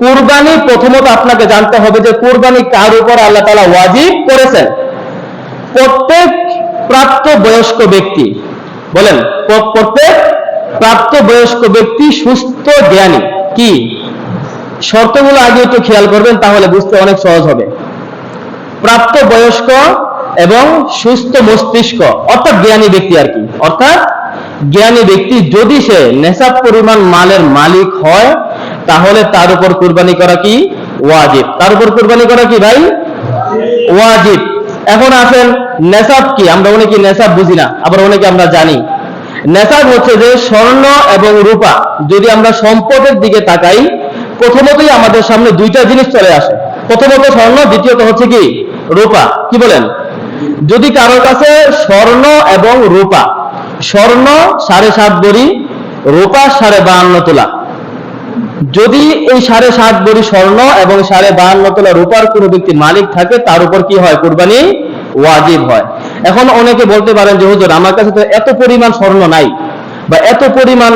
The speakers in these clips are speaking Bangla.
কুরবানি প্রথমত আপনাকে জানতে হবে যে কুরবানি কার উপর আল্লাহ তালা ওয়াজিব করেছেন। প্রত্যেক প্রাপ্ত বয়স্ক ব্যক্তি, বলেন প্রত্যেক প্রাপ্ত বয়স্ক ব্যক্তি সুস্থ জ্ঞানী। কি? শর্তগুলো আগে একটু খেয়াল করবেন, তাহলে বুঝতে অনেক সহজ হবে। প্রাপ্ত বয়স্ক এবং সুস্থ মস্তিষ্ক, অর্থাৎ জ্ঞানী ব্যক্তি আর কি। অর্থাৎ জ্ঞানী ব্যক্তি যদি সে নেশাব পরিমাণ মালের মালিক হয় তাহলে তার উপর কুরবানি করা কি? ওয়াজিব। তার উপর কুরবানি করা কি ভাই? ওয়াজিব। এখন আসেন নেশাব কি? আমরা অনেকে নেশাব বুঝি না, আবার অনেকে আমরা জানি। নেশাব হচ্ছে যে স্বর্ণ এবং রূপা, যদি আমরা সম্পদের দিকে তাকাই, প্রথমতই আমাদের সামনে দুইটা জিনিস চলে আসে। প্রথমত স্বর্ণ, দ্বিতীয়ত হচ্ছে কি? রূপা। কি বলেন? যদি কারোর কাছে স্বর্ণ এবং রূপা, স্বর্ণ সাড়ে সাত বড়ি, রূপা সাড়ে বাহান্ন তোলা যদি এই সাড়ে সাত বড়ি স্বর্ণ এবং সাড়ে বাহান্ন তোলা রূপার কোন ব্যক্তি মালিক থাকে, তার উপর কি হয়? কুরবানি ওয়াজিব হয়। এখন অনেকে বলতে পারেন যে, হুজুর, আমার কাছে তো এত পরিমাণ স্বর্ণ নাই বা এত পরিমাণ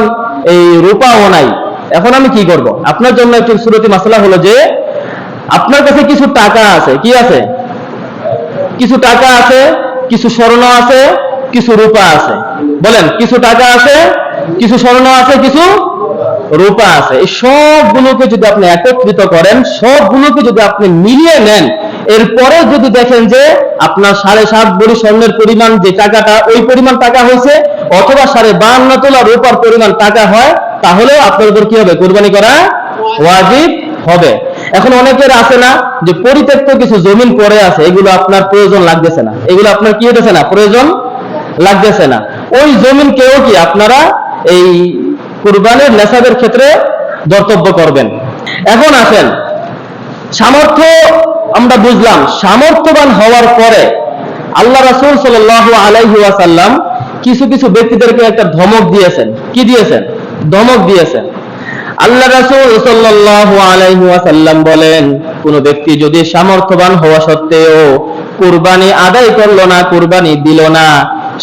এই রূপাও নাই। এখন আমি কি করব? আপনার জন্য একটু সুরতি মাসলা হলো যে, আপনার কাছে কিছু টাকা আছে, কি আছে? কিছু টাকা আছে, কিছু স্বর্ণ আছে, কিছু রূপা আছে। বলেন, কিছু টাকা আছে, কিছু স্বর্ণ আছে, কিছু রূপা আছে। এই সবগুলোকে যদি আপনি একত্রিত করেন, সবগুলোকে যদি আপনি মিলিয়ে নেন, এরপরে যদি দেখেন যে আপনার সাড়ে সাত বড়ি স্বর্ণের পরিমাণ যে টাকাটা, ওই পরিমাণ টাকা হয়েছে, অথবা সাড়ে বাহান্ন তোলা রূপার পরিমাণ টাকা হয় তাহলে আপনার উপর কি হবে? কোরবানি করা ওয়াজিব হবে। এখন অনেকের আছে না যে পরিত্যক্ত কিছু জমিন পড়ে আছে, এগুলো আপনার প্রয়োজন লাগতেছে না। এগুলো আপনার কি হতেছে না? প্রয়োজন লাগতেছে না। ওই জমিন কেউ কি আপনারা এই কুরবানের নেশাবের ক্ষেত্রে দর্তব্য করবেন। এখন আসেন, সামর্থ্য আমরা বুঝলাম, সামর্থ্যবান হওয়ার পরে আল্লাহ রাসূল সাল্লাল্লাহু আলাইহি ওয়াসাল্লাম কিছু কিছু ব্যক্তিদেরকে একটা ধমক দিয়েছেন। কি দিয়েছেন? ধমক দিয়েছেন। আল্লাহ রাসূল সাল্লাল্লাহু আলাইহি ওয়াসাল্লাম বলেন, কোন ব্যক্তি যদি সামর্থ্যবান হওয়া সত্ত্বেও কুরবানি আদায় করল না, কুরবানি দিল না,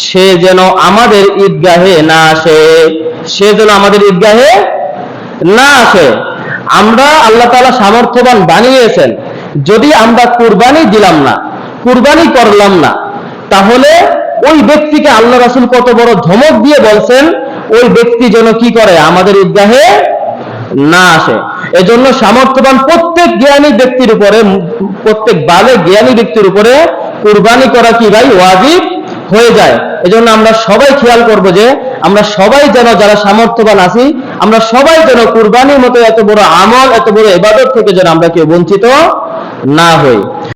সে যেন আমাদের ঈদগাহে না আসে। সে যেন আমাদের ঈদগাহে না আসে। আমরা আল্লাহ তাআলা সামর্থ্যবান বানিয়েছেন। যদি আমরা কুরবানি দিলাম না, কুরবানি করলাম না, তাহলে ওই ব্যক্তিকে আল্লাহ রাসূল কত বড় ধমক দিয়ে বলছেন, ওই ব্যক্তি যেন কি করে, আমাদের ঈদগাহে না আসে। এজন্য সামর্থ্যবান প্রত্যেক জ্ঞানী ব্যক্তির উপরে, প্রত্যেক বালে জ্ঞানী ব্যক্তির উপরে কুরবানি করা কি ভাই ওয়াজিব হয়ে যায়। এজন্য আমরা সবাই খেয়াল করব যে আমরা সবাই যেন যারা সামর্থ্যবান আছি, আমরা সবাই যেন কুরবানির মতো এত বড় আমল, এত বড় এবাদত থেকে যেন আমরা কেউ বঞ্চিত না হই।